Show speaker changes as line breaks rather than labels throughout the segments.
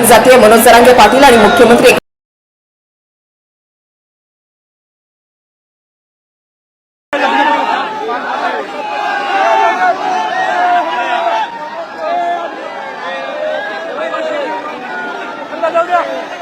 जातीय मनोज जरांगे पाटील आणि मुख्यमंत्री
Yeah.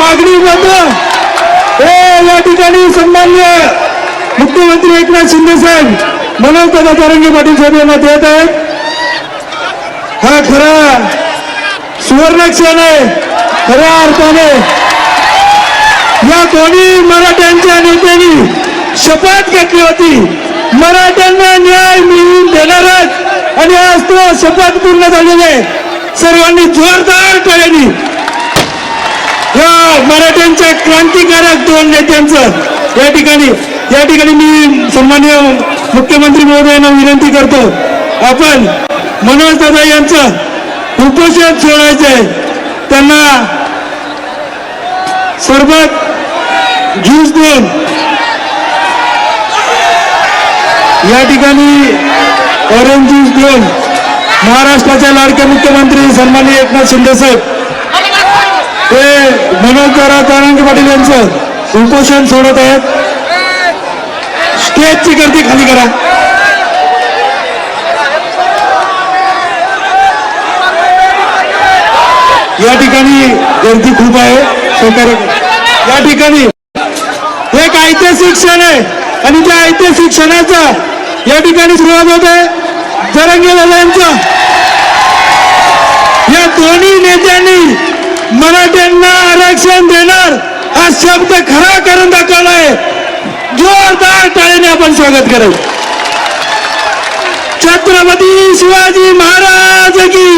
मागणीबद्दल या ठिकाणी सन्मान्य मुख्यमंत्री एकनाथ शिंदे साहेब म्हणून दादा तरंगे पाटील साहेब यांना देत आहेत. हा खरा. सुवर्णक्षण आहे. खऱ्या अर्थाने. या दोन्ही मराठ्यांच्या नेत्यांनी शपथ घेतली होती. मराठ्यांना न्याय मिळवून देणारच. आणि आज तो शपथ पूर्ण झालेली आहे. सर्वांनी जोरदार टाळ्यांनी. या मराठ्यांच्या क्रांतिकारक दोन नेत्यांचं या ठिकाणी या ठिकाणी मी सन्मान्य मुख्यमंत्री महोदयांना विनंती करतो. आपण मनोज दादा यांचं उपोषण सोडायचं आहे त्यांना सरबत ज्यूस देऊन या ठिकाणी ऑरेंज ज्यूस देऊन महाराष्ट्राच्या लाडके मुख्यमंत्री सन्माननीय एकनाथ शिंदे साहेब ते मनोज दादा तारांगे पाटील यांचं उपोषण सोडत आहेत. स्टेजची गर्दी खाली करा. या ठिकाणी गर्दी खूप आहे. सहकार्य या ठिकाणी एक ऐतिहासिक क्षण आहे. आणि त्या ऐतिहासिक क्षणाचा या ठिकाणी सुरुवात होत आहे. जरंगे दादा या दोन्ही नेत्यांनी मराठ्यांना आरक्षण देणार हा शब्द खरा करून दाखवलाय. जोरदार टाळीने आपण स्वागत करू. छत्रपती शिवाजी महाराज की